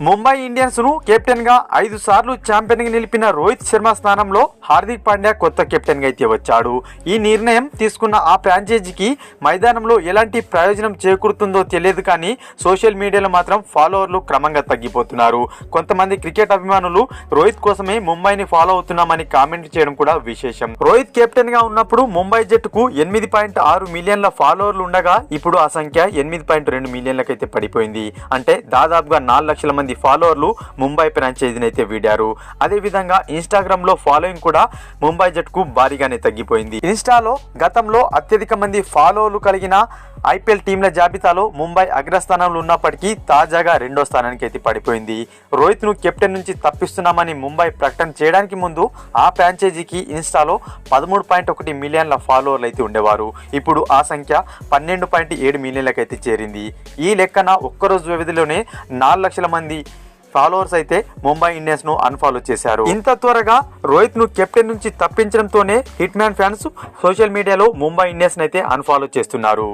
ముంబై ఇండియన్స్ను కెప్టెన్గా ఐదు సార్లు ఛాంపియన్గా నిలిపిన రోహిత్ శర్మ స్థానంలో హార్దిక్ పాండ్యా కొత్త కెప్టెన్గా అయితే వచ్చాడు. ఈ నిర్ణయం తీసుకున్న ఆ ఫ్రాంచైజీకి మైదానంలో ఎలాంటి ప్రయోజనం చేకూరుతుందో తెలియదు కానీ సోషల్ మీడియాలో మాత్రం ఫాలోవర్లు క్రమంగా తగ్గిపోతున్నారు. కొంతమంది క్రికెట్ అభిమానులు రోహిత్ కోసమే ముంబైని ఫాలో అవుతున్నామని కామెంట్ చేయడం కూడా విశేషం. రోహిత్ కెప్టెన్గా ఉన్నప్పుడు ముంబై జట్టుకు ఎనిమిది పాయింట్ ఆరు మిలియన్ల ఫాలోవర్లు ఉండగా ఇప్పుడు ఆ సంఖ్య ఎనిమిది పాయింట్ రెండు మిలియన్లకైతే పడిపోయింది. అంటే దాదాపుగా నాలుగు లక్షల మంది ఫాలోవర్లు ముంబై ఫ్రాంచైజీని అయితే వీడారు. అదేవిధంగా ఇన్స్టాగ్రామ్లో ఫాలోయింగ్ కూడా ముంబై జట్టుకు భారీగానే తగ్గిపోయింది. ఇన్స్టాలో గతంలో అత్యధిక మంది ఫాలోవర్లు కలిగిన ఐపీఎల్ టీంల జాబితాలో ముంబై అగ్రస్థానంలో ఉన్నప్పటికీ తాజాగా రెండో స్థానానికి అయితే పడిపోయింది. రోహిత్ను కెప్టెన్ నుంచి తప్పిస్తున్నామని ముంబై ప్రకటన చేయడానికి ముందు ఆ ఫ్రాంచైజీకి ఇన్స్టాలో పదమూడు పాయింట్ ఒకటి మిలియన్ల ఫాలోవర్లు అయితే ఉండేవారు. ఇప్పుడు ఆ సంఖ్య పన్నెండు పాయింట్ ఏడు మిలియన్లకైతే చేరింది. ఈ లెక్కన ఒక్కరోజు వ్యవధిలోనే నాలుగు లక్షల మంది ఫాలోవర్స్ అయితే ముంబై ఇండియన్స్ను అన్ఫాలో చేశారు. ఇంత త్వరగా రోహిత్ను కెప్టెన్ నుంచి తప్పించడంతోనే హిట్ మ్యాన్ ఫ్యాన్స్ సోషల్ మీడియాలో ముంబై ఇండియన్స్ అయితే అన్ఫాలో చేస్తున్నారు.